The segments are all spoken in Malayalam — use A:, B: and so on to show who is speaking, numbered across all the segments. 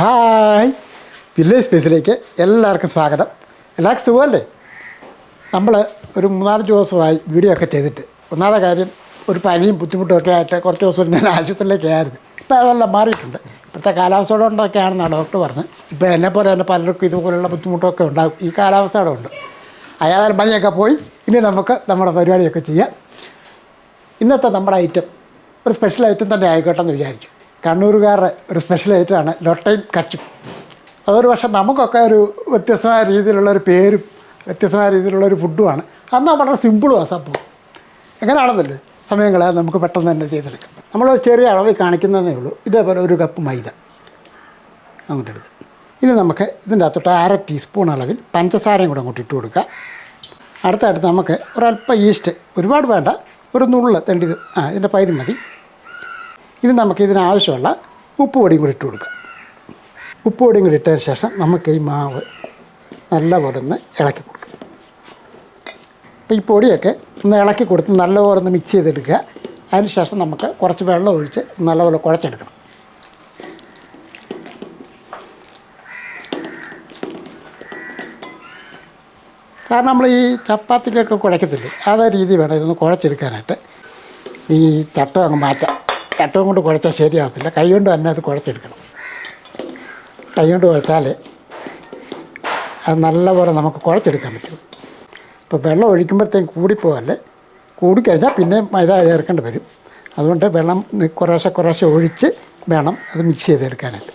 A: ഹായ്. വില്ലേജ് സ്പേസിലേക്ക് എല്ലാവർക്കും സ്വാഗതം. എല്ലാവർക്കും സുഖമല്ലേ? നമ്മൾ ഒരു മൂന്നാൽ ദിവസമായി വീഡിയോ ഒക്കെ ചെയ്തിട്ട്. ഒന്നാമത്തെ കാര്യം ഒരു പനിയും ബുദ്ധിമുട്ടും ഒക്കെ ആയിട്ട് കുറച്ച് ദിവസം ഞാൻ ആശുപത്രിയിലേക്കായിരുന്നു. ഇപ്പോൾ അതെല്ലാം മാറിയിട്ടുണ്ട്. ഇപ്പോഴത്തെ കാലാവസ്ഥ കൊണ്ടൊക്കെയാണെന്നാണ് ഡോക്ടർ പറഞ്ഞത്. ഇപ്പോൾ പോലെ തന്നെ പലർക്കും ഇതുപോലുള്ള ബുദ്ധിമുട്ടൊക്കെ ഉണ്ടാകും. ഈ കാലാവസ്ഥയുടെ ഉണ്ട്. അയാളെ പനിയൊക്കെ പോയി. ഇനി നമുക്ക് നമ്മുടെ പരിപാടിയൊക്കെ ചെയ്യാം. ഇന്നത്തെ നമ്മുടെ ഐറ്റം ഒരു സ്പെഷ്യൽ ഐറ്റം തന്നെ ആയിക്കോട്ടെ എന്ന് വിചാരിച്ചു. കണ്ണൂരുകാരുടെ ഒരു സ്പെഷ്യൽ ഐറ്റമാണ് ലൊട്ടയും കച്ചും. അതൊരു പക്ഷേ നമുക്കൊക്കെ ഒരു വ്യത്യസ്തമായ രീതിയിലുള്ള ഒരു പേരും വ്യത്യസ്തമായ രീതിയിലുള്ള ഒരു ഫുഡുമാണ് അന്ന് വളരെ സിമ്പിളും ആ സംഭവം. എങ്ങനെയാണെന്നല്ലേ സമയങ്ങളെ നമുക്ക് പെട്ടെന്ന് തന്നെ ചെയ്തെടുക്കാം. നമ്മൾ ചെറിയ അളവിൽ കാണിക്കുന്നതേ ഉള്ളൂ. ഇതേപോലെ ഒരു കപ്പ് മൈദ. അങ്ങോട്ട് എടുക്കുക ഇനി നമുക്ക് ഇതിന്റെ അകത്തോട്ട് അര ടീസ്പൂൺ അളവിൽ പഞ്ചസാരയും കൂടെ അങ്ങോട്ട് ഇട്ട് കൊടുക്കുക അടുത്തടുത്ത് നമുക്ക് ഒരല്പം ഈസ്റ്റ് ഒരുപാട് വേണ്ട. ഒരു നുള്ള് തെണ്ടിത്. ആ ഇതിന്റെ പൈര് മതി. ഇനി നമുക്ക് ഇതിനാവശ്യമുള്ള ഉപ്പ് പൊടിയും കൂടി ഇട്ട് കൊടുക്കാം. ഉപ്പ് പൊടിയും കൂടി ഇട്ടതിന് ശേഷം നമുക്ക് ഈ മാവ് നല്ലപോലെ ഒന്ന് ഇളക്കി കൊടുക്കാം. അപ്പോൾ ഈ പൊടിയൊക്കെ ഒന്ന് ഇളക്കി കൊടുത്ത് നല്ലപോലെ ഒന്ന് മിക്സ് ചെയ്തെടുക്കുക. അതിന് ശേഷം നമുക്ക് കുറച്ച് വെള്ളം ഒഴിച്ച് നല്ലപോലെ കുഴച്ചെടുക്കണം. കാരണം നമ്മൾ ഈ ചപ്പാത്തിക്കൊക്കെ കുഴക്കത്തില്ലേ? അതേ രീതി വേണം ഇതൊന്ന് കുഴച്ചെടുക്കാനായിട്ട്. ഈ ചട്ടം അങ്ങ് മാറ്റാം. ചട്ടം കൊണ്ട് കുഴച്ചാൽ ശരിയാകത്തില്ല കൈ കൊണ്ട് തന്നെ അത് കുഴച്ചെടുക്കണം. കൈ കൊണ്ട് കുഴച്ചാൽ അത് നല്ലപോലെ നമുക്ക് കുഴച്ചെടുക്കാൻ പറ്റും. ഇപ്പോൾ വെള്ളം ഒഴിക്കുമ്പോഴത്തേക്കും കൂടിപ്പോകല്ലേ? കൂടിക്കഴിഞ്ഞാൽ പിന്നെ മൈദ ചേർക്കേണ്ടി വരും. അതുകൊണ്ട് വെള്ളം കുറേശ്ശെ കുറേശ്ശെ ഒഴിച്ച് വേണം അത് മിക്സ് ചെയ്തെടുക്കാനായിട്ട്.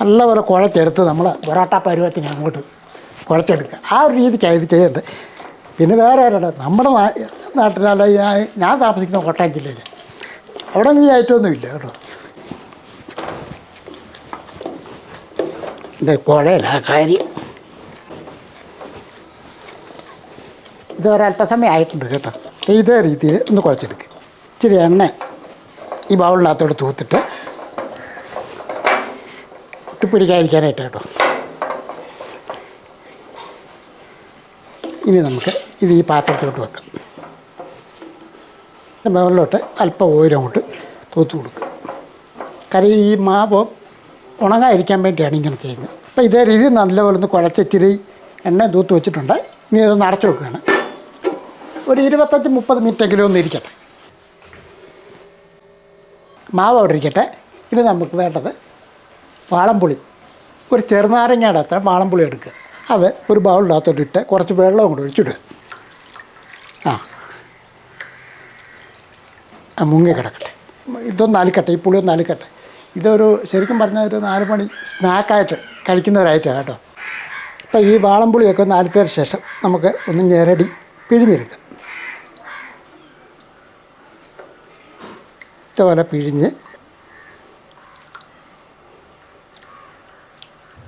A: നല്ലപോലെ കുഴച്ചെടുത്ത് നമ്മൾ പൊറോട്ട പരുവത്തിന് അങ്ങോട്ട് കുഴച്ചെടുക്കുക. ആ ഒരു രീതിക്കാണ് ഇത് ചെയ്യേണ്ടത്. പിന്നെ വേറെ ആരുടെ നമ്മുടെ നാട്ടിലല്ല ഞാൻ താമസിക്കുന്ന കോട്ടയം ജില്ലയിൽ അവിടെ അങ്ങനെ ആയിട്ടൊന്നുമില്ല കേട്ടോ. ഇത് കുഴയില്ല ആ കാര്യം. ഇത് ഒരല്പസമയം ആയിട്ടുണ്ട് കേട്ടോ ഇതേ രീതിയിൽ ഒന്ന് കുഴച്ചെടുക്കുക ഇച്ചിരി എണ്ണ ഈ ബൗളിനകത്തോട് തൂത്തിട്ട് ഒട്ടിപ്പിടിക്കാതിരിക്കാനായിട്ട് കേട്ടോ. ഇനി നമുക്ക് ഇത് ഈ പാത്രത്തിലോട്ട് വെക്കാം. മുകളിലോട്ട് അല്പം ഓയിലും അങ്ങോട്ട് തൂത്ത് കൊടുക്കുക. കറി ഈ മാവ് ഉണങ്ങാതിരിക്കാൻ വേണ്ടിയാണ് ഇങ്ങനെ ചെയ്യുന്നത്. അപ്പോൾ ഇതേ രീതി നല്ലപോലെ ഒന്ന് കുഴച്ചിച്ചിരി എണ്ണ തൂത്ത് വെച്ചിട്ടുണ്ട്. ഇനി ഇത് നിറച്ച് വെക്കുകയാണ്. ഒരു ഇരുപത്തഞ്ച് മുപ്പത് മിനിറ്റെങ്കിലും ഒന്ന് ഇരിക്കട്ടെ. മാവ് അവിടെ ഇരിക്കട്ടെ. ഇനി നമുക്ക് വേണ്ടത് വാളംപുളി. ഒരു ചെറുനാരങ്ങയുടെ അത്ര വാളംപുളി എടുക്കുക. അത് ഒരു ബൗളിനകത്തോട്ട് ഇട്ട് കുറച്ച് വെള്ളം കൂടെ ഒഴിച്ചിടുക. ആ. മുങ്ങി കിടക്കട്ടെ. ഇതൊന്ന് അലിക്കട്ടെ ഈ പുളി ഒന്ന് ഇതൊരു ശരിക്കും പറഞ്ഞാൽ ഒരു നാല് മണി സ്നാക്കായിട്ട് കഴിക്കുന്ന കേട്ടോ. അപ്പോൾ ഈ വാളംപുളിയൊക്കെ ഒന്ന് അലിത്തതിന് ശേഷം നമുക്ക് ഒന്ന് ഞെരടി പിഴിഞ്ഞെടുക്കാം. ഇതുപോലെ പിഴിഞ്ഞ്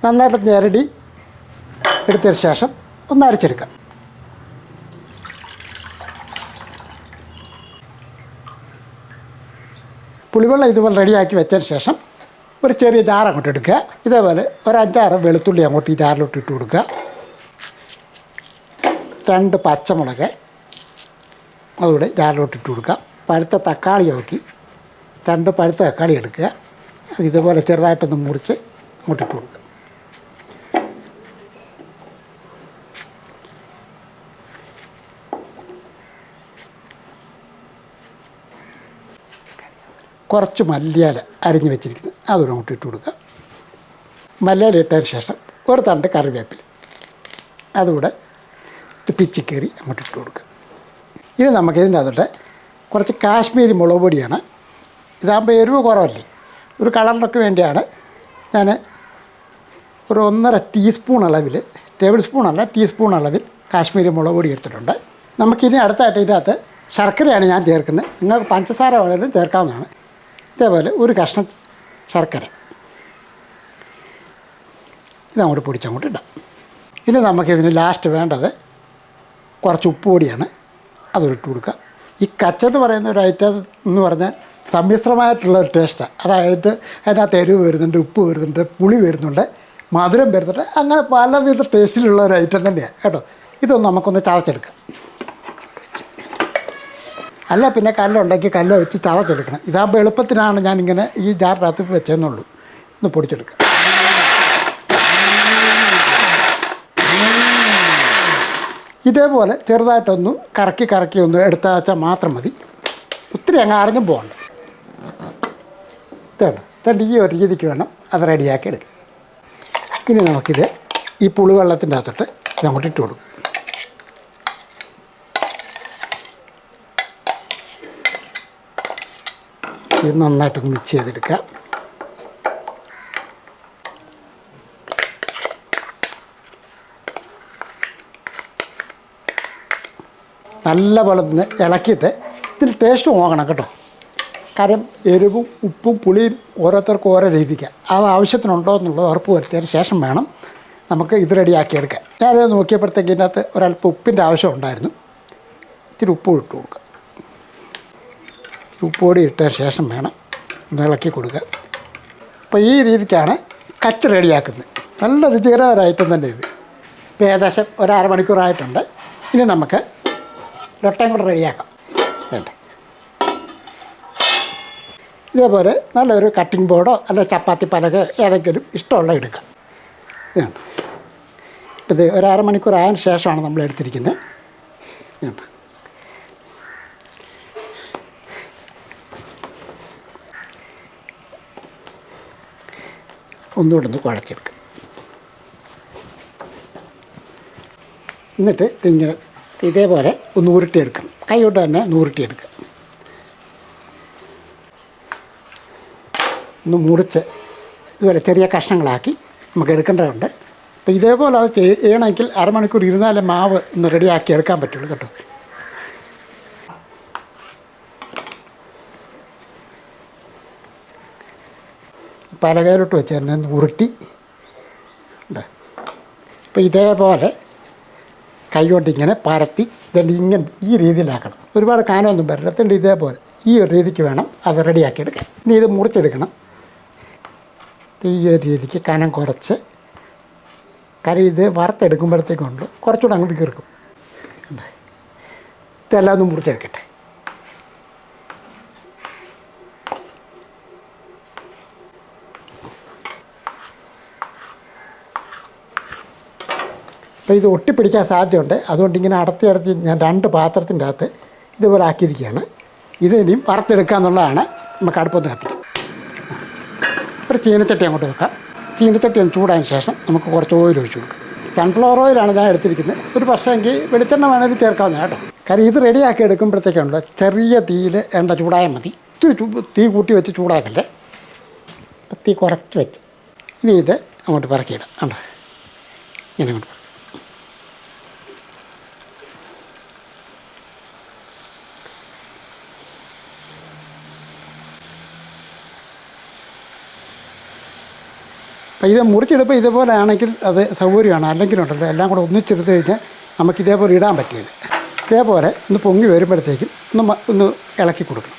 A: നന്നായിട്ട് ഞെരടി എടുത്തതിന് ശേഷം ഒന്ന് അരച്ചെടുക്കാം. പുളിവെള്ളം ഇതുപോലെ റെഡിയാക്കി വെച്ചതിന് ശേഷം ഒരു ചെറിയ ജാർ അങ്ങോട്ട് എടുക്കുക. ഇതേപോലെ ഒരു അഞ്ചാറ് വെളുത്തുള്ളി അങ്ങോട്ട് ഈ ജാറിലോട്ട് ഇട്ട് കൊടുക്കുക. രണ്ട് പച്ചമുളക് അതുകൂടെ ജാറിലോട്ട് ഇട്ട് കൊടുക്കുക. പഴുത്ത തക്കാളി നോക്കി രണ്ട് പഴുത്ത തക്കാളി എടുക്കുക. അത് ഇതുപോലെ ചെറുതായിട്ടൊന്ന് മുറിച്ച് അങ്ങോട്ട് ഇട്ട് കൊടുക്കുക. കുറച്ച് മല്ലിയാല അരിഞ്ഞ് വെച്ചിരിക്കുന്നത് അതുകൂടെ അങ്ങോട്ട് ഇട്ട് കൊടുക്കുക. മല്ലിയാല ഇട്ടതിന് ശേഷം ഒരു തണ്ട് കറിവേപ്പില. അതുകൂടെ പിച്ചിക്കറി അങ്ങോട്ട് ഇട്ട് കൊടുക്കുക. ഇനി നമുക്കിതിന്റെ അതോടെ കുറച്ച് കാശ്മീരി മുളക് പൊടിയാണ്. ഇതാകുമ്പോൾ എരിവ് കുറവല്ലേ? ഒരു കളറിനൊക്കെ വേണ്ടിയാണ് ഞാൻ ഒരു ഒന്നര ടീസ്പൂൺ അളവിൽ ടേബിൾ സ്പൂൺ അല്ല ടീസ്പൂൺ അളവിൽ കാശ്മീരി മുളക് പൊടി എടുത്തിട്ടുണ്ട്. നമുക്കിനി അടുത്തായിട്ട് ഇതിനകത്ത് ശർക്കരയാണ് ഞാൻ ചേർക്കുന്നത്. നിങ്ങൾക്ക് പഞ്ചസാര വേണമെങ്കിലും ചേർക്കാവുന്നതാണ്. ഇതേപോലെ ഒരു കഷ്ണം ശർക്കര. ഇതങ്ങോട്ട് പൊടിച്ചങ്ങോട്ട് ഇടാം. ഇനി നമുക്കിതിന് ലാസ്റ്റ് വേണ്ടത് കുറച്ച് ഉപ്പ് പൊടിയാണ്. അതൊരിട്ട് കൊടുക്കുക ഈ കച്ച എന്ന് പറയുന്ന ഒരു ഐറ്റം എന്ന് പറഞ്ഞാൽ സമ്മിശ്രമായിട്ടുള്ള ഒരു ടേസ്റ്റാണ് അതായത് അതിനകത്ത് എരിവ് വരുന്നുണ്ട് ഉപ്പ് വരുന്നുണ്ട് പുളി വരുന്നുണ്ട് മധുരം വരുന്നുണ്ട്. അങ്ങനെ പലവിധ ടേസ്റ്റിലുള്ള ഒരു ഐറ്റം തന്നെയാണ് കേട്ടോ? ഇതൊന്ന് നമുക്കൊന്ന് ചതച്ചെടുക്കാം. അല്ല പിന്നെ കല്ലുണ്ടെങ്കിൽ കല്ല് വെച്ച് ചതച്ചെടുക്കണം ഇതാകുമ്പോൾ എളുപ്പത്തിനാണ് ഞാനിങ്ങനെ ഈ ജാറിനകത്ത് വെച്ചതെന്നുള്ളൂ ഒന്ന് പൊടിച്ചെടുക്കാം. ഇതേപോലെ ചെറുതായിട്ടൊന്ന് കറക്കി കറക്കി ഒന്ന് എടുത്താച്ചാൽ മാത്രം മതി. ഒത്തിരി അങ്ങ് അറിഞ്ഞും പോകണ്ട. തേണ്ട തേണ്ട ഈ ഒരു രീതിക്ക് വേണം അത് റെഡിയാക്കി എടുക്കാം ഇനി നമുക്കിത് ഈ പുളിവെള്ളത്തിന്റെ അകത്തോട്ട് അങ്ങോട്ട് ഇട്ട് കൊടുക്കും. ഇത് നന്നായിട്ട് മിക്സ് ചെയ്തെടുക്കുക. നല്ല പോലെ ഇളക്കിയിട്ട് ഇതിന് ടേസ്റ്റ് നോക്കണം കേട്ടോ. കാര്യം എരിവും ഉപ്പും പുളിയും ഓരോരുത്തർക്കും ഓരോ രീതിക്കാണ് അത് ആവശ്യത്തിനുണ്ടോ എന്നുള്ളത് ഉറപ്പ് വരുത്തിയതിന് ശേഷം വേണം നമുക്ക് ഇത് റെഡിയാക്കി എടുക്കാൻ ഞാനത് നോക്കിയപ്പോഴത്തേക്ക് ഇതിനകത്ത് ഒരല്പം ഉപ്പിന്റെ ആവശ്യം ഉണ്ടായിരുന്നു. ഇത്തിരി ഉപ്പ് ഇട്ട് കൊടുക്കുക. ഇത്തിരി ഇട്ട ശേഷം വേണം ഒന്ന് ഇളക്കി കൊടുക്കുക അപ്പോൾ ഈ രീതിക്കാണ് കച്ച് റെഡിയാക്കുന്നത്. നല്ല രുചികരമായിട്ടും തന്നെ ഇത്. ഇപ്പോൾ ഏകദേശം ഒരു അരമണിക്കൂറായിട്ടുണ്ട് ഇനി നമുക്ക് ലൊട്ടയും കൂടെ റെഡിയാക്കാം. വേണ്ട. ഇതേപോലെ നല്ലൊരു കട്ടിംഗ് ബോർഡോ അല്ല ചപ്പാത്തി പലക ഏതെങ്കിലും ഇഷ്ടമുള്ള എടുക്കാം. ഇതാണ് ഇപ്പം ഇത് ഒരു അരമണിക്കൂർ ആയതിനു ശേഷമാണ് നമ്മൾ എടുത്തിരിക്കുന്നത്. ഇതുണ്ട് ഒന്നുകൂടെ ഒന്ന് കുഴച്ചെടുക്കുക എന്നിട്ട് ഇങ്ങനെ ഇതേപോലെ ഒന്ന് ഉരുട്ടിയെടുക്കണം. കൈ കൊണ്ട് തന്നെ നൂറിട്ടിയെടുക്കുക ഒന്ന് മുറിച്ച് ഇതുപോലെ ചെറിയ കഷ്ണങ്ങളാക്കി നമുക്ക് എടുക്കേണ്ടതുണ്ട്. അപ്പോൾ ഇതേപോലെ അത് ചെയ്- ചെയ്യണമെങ്കിൽ അരമണിക്കൂർ ഇരുന്നാലേ മാവ് ഒന്ന് റെഡിയാക്കി എടുക്കാൻ പറ്റുള്ളൂ കേട്ടോ. പലകയിലോട്ട് വെച്ച് തന്നെ ഉരുട്ടി. ഉണ്ട് അപ്പോൾ ഇതേപോലെ കൈ കൊണ്ടിങ്ങനെ പരത്തി ഇതുണ്ട് ഇങ്ങനെ ഈ രീതിയിലാക്കണം. ഒരുപാട് കാനമൊന്നും വരില്ല. ഇതുണ്ട് ഇതേപോലെ ഈ ഒരു രീതിക്ക് വേണം അത് റെഡിയാക്കി എടുക്കാൻ. ഇനി ഇത് മുറിച്ചെടുക്കണം. ഈ ഒരു രീതിക്ക് കനം കുറച്ച് കറി ഇത് വറുത്തെടുക്കുമ്പോഴത്തേക്കുണ്ട്. കുറച്ചുകൂടെ അങ്ങ് ഉണ്ട്. ഇതെല്ലാം ഒന്ന് മുറിച്ചെടുക്കട്ടെ. അപ്പോൾ ഇത് ഒട്ടിപ്പിടിക്കാൻ സാധ്യതയുണ്ട്. അതുകൊണ്ട് ഇങ്ങനെ അടത്തി അടത്തി ഞാൻ രണ്ട് പാത്രത്തിന്റെ അകത്ത് ഇതുപോലെ ആക്കിയിരിക്കുകയാണ്. ഇത് ഇനിയും വറുത്തെടുക്കുക എന്നുള്ളതാണ് നമുക്ക് അടുപ്പത്ത് കത്തിക്കാം ഒരു ചീനച്ചട്ടി അങ്ങോട്ട് വെക്കാം. ചീനച്ചട്ടി ഒന്ന് ചൂടായതിന് ശേഷം നമുക്ക് കുറച്ച് ഓയിൽ ഒഴിച്ചു കൊടുക്കാം. സൺഫ്ലവർ ഓയിലാണ് ഞാൻ എടുത്തിരിക്കുന്നത്. ഒരു പക്ഷേങ്കിൽ വെളിച്ചെണ്ണ വേണമെങ്കിൽ ചേർക്കാവുന്ന കേട്ടോ. കാര്യം ഇത് റെഡിയാക്കി എടുക്കുമ്പോഴത്തേക്കാണല്ലോ ചെറിയ തീയിൽ എണ്ണ ചൂടായാൽ മതി. തീ കൂട്ടി വെച്ച് ചൂടാക്കല്ലേ തീ കുറച്ച് വെച്ച്. ഇനി ഇത് അങ്ങോട്ട് പറക്കിയിടാം. കണ്ടോ? ഇങ്ങനെ അങ്ങോട്ട് അപ്പോൾ ഇത് മുറിച്ചെടുപ്പോൾ ഇതുപോലെ ആണെങ്കിൽ അത് സൗകര്യമാണ്. അല്ലെങ്കിൽ ഉണ്ടല്ലോ എല്ലാം കൂടെ ഒന്നിച്ചെടുത്ത് കഴിഞ്ഞാൽ നമുക്ക് ഇതേപോലെ ഇടാൻ പറ്റില്ല. ഇതേപോലെ ഒന്ന് പൊങ്ങി വരുമ്പോഴത്തേക്കും ഒന്ന് ഒന്ന് ഇളക്കി കൊടുക്കണം.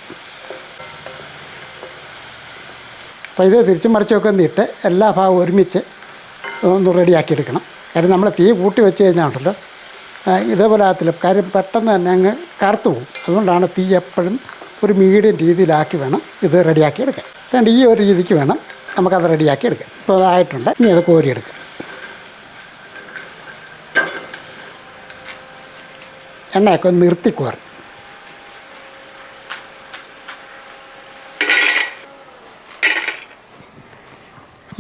A: അപ്പോൾ ഇത് തിരിച്ചും മറിച്ചൊക്കെ ഒന്ന് ഇട്ട് എല്ലാ ഭാഗവും ഒരുമിച്ച് ഒന്ന് റെഡിയാക്കി എടുക്കണം. കാര്യം നമ്മൾ തീ കൂട്ടി വെച്ച് കഴിഞ്ഞാൽ ഉണ്ടല്ലോ ഇതേപോലെ ആകത്തില്ല. കാര്യം പെട്ടെന്ന് തന്നെ അങ്ങ് കറുത്തു പോകും. അതുകൊണ്ടാണ് തീ എപ്പോഴും ഒരു മീഡിയം രീതിയിലാക്കി വേണം ഇത് റെഡിയാക്കി എടുക്കാൻ. അതുകൊണ്ട് ഈ ഒരു രീതിക്ക് വേണം നമുക്കത് റെഡിയാക്കി എടുക്കാം. ഇപ്പോൾ അതായിട്ടുണ്ട് ഇനി അത് കോരിയെടുക്കാം. എണ്ണയൊക്കെ ഒന്ന് നിർത്തി കോറി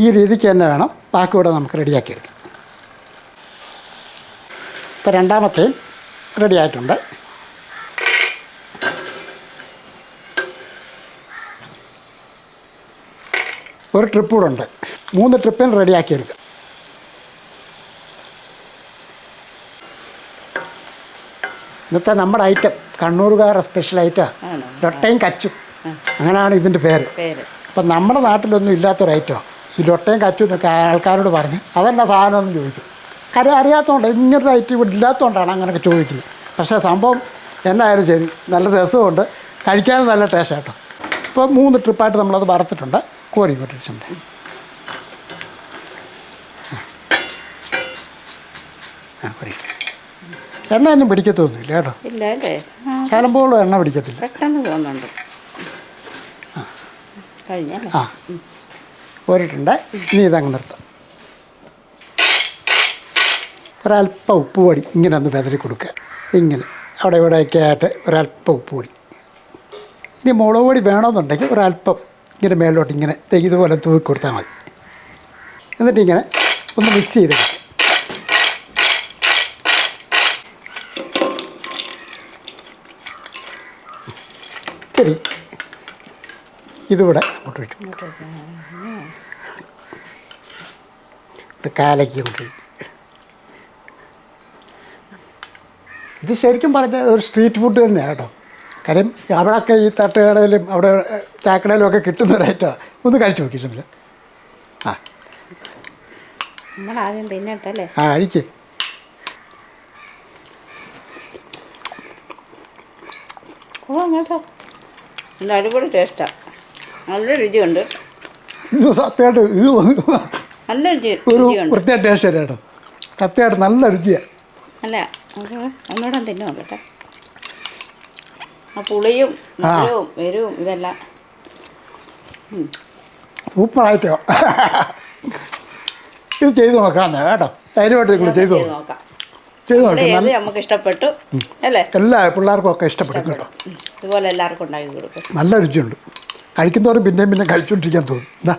A: ഈ രീതിക്ക് തന്നെ വേണം ബാക്കി കൂടെ നമുക്ക് റെഡിയാക്കി എടുക്കാം. ഇപ്പോൾ രണ്ടാമത്തെയും റെഡി ആയിട്ടുണ്ട് ഒരു ട്രിപ്പ് കൂടെ ഉണ്ട്. മൂന്ന് ട്രിപ്പിന് റെഡിയാക്കി എടുക്കാം. ഇന്നത്തെ നമ്മുടെ ഐറ്റം കണ്ണൂരുകാരുടെ സ്പെഷ്യൽ ഐറ്റം
B: ആണോ?
A: ലൊട്ടയും കച്ചും. അങ്ങനെയാണ് ഇതിന്റെ പേര്.
B: പേര്.
A: അപ്പം നമ്മുടെ നാട്ടിലൊന്നും ഇല്ലാത്തൊരു ഐറ്റമാണ് ഈ ലൊട്ടയും കച്ചു എന്നൊക്കെ ആൾക്കാരോട് പറഞ്ഞ് അതെന്നാ സാധനമെന്ന് ചോദിക്കും. കാര്യം അറിയാത്തതുകൊണ്ട് ഇങ്ങനത്തെ ഐറ്റം ഇവിടെ ഇല്ലാത്തതുകൊണ്ടാണ് അങ്ങനെയൊക്കെ ചോദിക്കുന്നത്. പക്ഷേ സംഭവം എന്നായാലും ശരി നല്ല രസമുണ്ട് കഴിക്കാനും നല്ല ടേസ്റ്റ് കേട്ടോ. ഇപ്പോൾ മൂന്ന് ട്രിപ്പായിട്ട് നമ്മളത് വറുത്തിട്ടുണ്ട്. കോരി കൊട്ടിട്ടുണ്ട്. ആ കോരി. എണ്ണയൊന്നും പിടിക്കത്തൊന്നുമില്ല കേട്ടോ.
B: ഇല്ല അല്ലേ? ആ,
A: ശാലമ്പോളും എണ്ണ പിടിക്കത്തില്ല.
B: പെട്ടെന്ന് പോകുന്നുണ്ട്
A: ആ. കോരിട്ടുണ്ട് ഇനി ഇതങ്ങ് നിർത്താം. ഒരല്പം ഉപ്പ് പൊടി ഇങ്ങനെ ഒന്ന് വെതറി കൊടുക്കുക. ഇങ്ങനെ. അവിടെ ഇവിടെയൊക്കെ ആയിട്ട് ഒരല്പം ഉപ്പ് പൊടി ഇനി മുളക് പൊടി വേണമെന്നുണ്ടെങ്കിൽ ഒരല്പം ഇങ്ങനെ മേളിലോട്ട് ഇങ്ങനെ ഇതുപോലെ തൂക്കി കൊടുത്താൽ മതി. എന്നിട്ട് ഇങ്ങനെ ഒന്ന് മിക്സ് ചെയ്ത് ശരി. ഇതുകൂടെ അങ്ങോട്ട് ഇത് കാലയ്ക്ക് കൊണ്ട് ഇത് ശരിക്കും പറഞ്ഞാൽ ഒരു സ്ട്രീറ്റ് ഫുഡ് തന്നെയാണ് കേട്ടോ. കാര്യം അവിടെയൊക്കെ ഈ തട്ടുകടയിലും അവിടെ ചാക്കടയിലും ഒക്കെ കിട്ടുന്ന ഒരു ഐറ്റമാണ് ഒന്ന് കഴിച്ചു നോക്കി ഷമില ആ.
B: തിന്നട്ടല്ലേ?
A: ആ
B: കേട്ടോ നല്ല അടിപൊളി ടേസ്റ്റാണ് നല്ല രുചിയുണ്ട്.
A: ഇത് സത്യമായിട്ട് ഇത്
B: നല്ല രുചി
A: ഒരു
B: രുചിയുണ്ട്.
A: പ്രത്യേക ടേസ്റ്റ് തന്നെ കേട്ടോ. സത്യമായിട്ട് നല്ല രുചിയാണ്
B: അല്ല ഒന്നുകൂടെ തിന്നു നോക്കട്ടെ ആ പുളിയും മധുരവും എരിവും ഇതെല്ലാം. സൂപ്പർ
A: സൂപ്പറായിട്ടോ? ഇത് ചെയ്ത് നോക്കാം കേട്ടോ. ധൈര്യമായിട്ട് നിങ്ങൾ ചെയ്ത് നോക്കാം. ചെയ്ത് നോക്കാം.
B: നമുക്ക് ഇഷ്ടപ്പെട്ടു? അല്ലേ?
A: എല്ലാ പിള്ളേർക്കും ഒക്കെ ഇഷ്ടപ്പെടും കേട്ടോ.
B: ഇതുപോലെ എല്ലാവർക്കും ഉണ്ടാക്കി കൊടുക്കും.
A: നല്ല രുചിയുണ്ട്. കഴിക്കുന്നവരും പിന്നെയും പിന്നെ കഴിച്ചുകൊണ്ടിരിക്കാൻ തോന്നും. എന്താ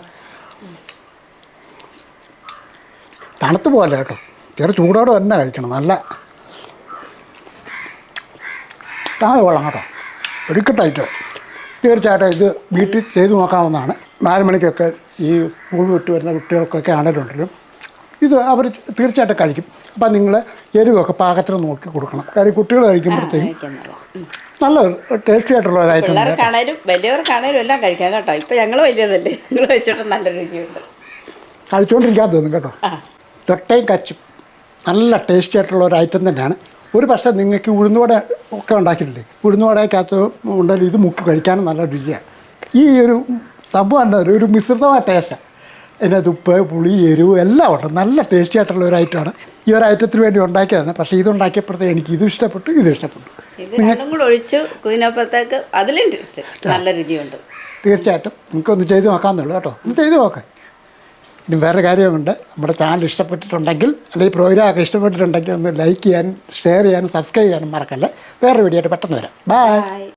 A: തണുത്ത് പോലെ കേട്ടോ. ചെറു ചൂടോടെ തന്നെ കഴിക്കണം. നല്ല. താഴെ കൊള്ളാം കേട്ടോ. ഒരിക്കട്ടായിട്ടോ തീർച്ചയായിട്ടും ഇത് വീട്ടിൽ ചെയ്ത് നോക്കാവുന്നതാണ്. നാല് മണിക്കൊക്കെ ഈ സ്കൂൾ വിട്ട് വരുന്ന കുട്ടികൾക്കൊക്കെ ആണെങ്കിലും ഇത് അവർ തീർച്ചയായിട്ടും കഴിക്കും. അപ്പം നിങ്ങൾ എരിവൊക്കെ പാകത്തിന് നോക്കി കൊടുക്കണം. കാര്യം കുട്ടികൾ കഴിക്കുമ്പോഴത്തേക്കും നല്ല ടേസ്റ്റി ആയിട്ടുള്ള ഒരു ഐറ്റം.
B: പിള്ളേർക്കാണേലും വലിയവർക്കാണേലും എല്ലാം കഴിക്കാം കേട്ടോ. ഇപ്പം ഞങ്ങൾ വലിയതല്ലേ. നിങ്ങൾ കഴിച്ചിട്ട് നല്ല രുചിയുണ്ട്.
A: കഴിച്ചുകൊണ്ടിരിക്കാൻ തോന്നും കേട്ടോ ചൊട്ടയും കച്ചും നല്ല ടേസ്റ്റി ആയിട്ടുള്ള ഒരു ഐറ്റം തന്നെയാണ്. ഒരു പക്ഷേ നിങ്ങൾക്ക് ഉഴുന്നുവട ഒക്കെ ഉണ്ടാക്കിയിട്ടില്ലേ? ഉഴുന്നുവടയ്ക്കകത്ത് ഉണ്ടെങ്കിൽ ഇത് മുക്കി കഴിക്കാനും നല്ല രുചിയാണ്. ഈ ഒരു സംഭവം എന്താ പറയുക, ഒരു മിശ്രിതമായ ടേസ്റ്റാണ് അതിനകത്ത് ഉപ്പ് പുളി എരിവ് എല്ലാം ഉണ്ട്. നല്ല ടേസ്റ്റി ആയിട്ടുള്ള ഒരു ഐറ്റമാണ് ഈ ഒരു ഐറ്റത്തിന് വേണ്ടി ഉണ്ടാക്കിയതാണ്. പക്ഷേ ഇത് ഉണ്ടാക്കിയപ്പോഴത്തേ എനിക്ക് ഇതും ഇഷ്ടപ്പെട്ടു ഇതും ഇഷ്ടപ്പെട്ടു.
B: ഒഴിച്ചു. അതിലും നല്ല രുചിയുണ്ട്.
A: തീർച്ചയായിട്ടും. നമുക്കൊന്ന് ചെയ്ത് നോക്കാമെന്നുള്ളൂ കേട്ടോ. ഒന്ന് ചെയ്ത് നോക്കാം. ഇനി വേറെ കാര്യമുണ്ട്. നമ്മുടെ ചാനൽ ഇഷ്ടപ്പെട്ടിട്ടുണ്ടെങ്കിൽ അല്ലെങ്കിൽ പ്രോഗ്രാം ഒക്കെ ഇഷ്ടപ്പെട്ടിട്ടുണ്ടെങ്കിൽ ഒന്ന് ലൈക്ക് ചെയ്യാനും ഷെയർ ചെയ്യാനും സബ്സ്ക്രൈബ് ചെയ്യാനും മറക്കല്ലേ. വേറെ വീഡിയോ ആയിട്ട് പെട്ടെന്ന് വരാം.
B: ബൈ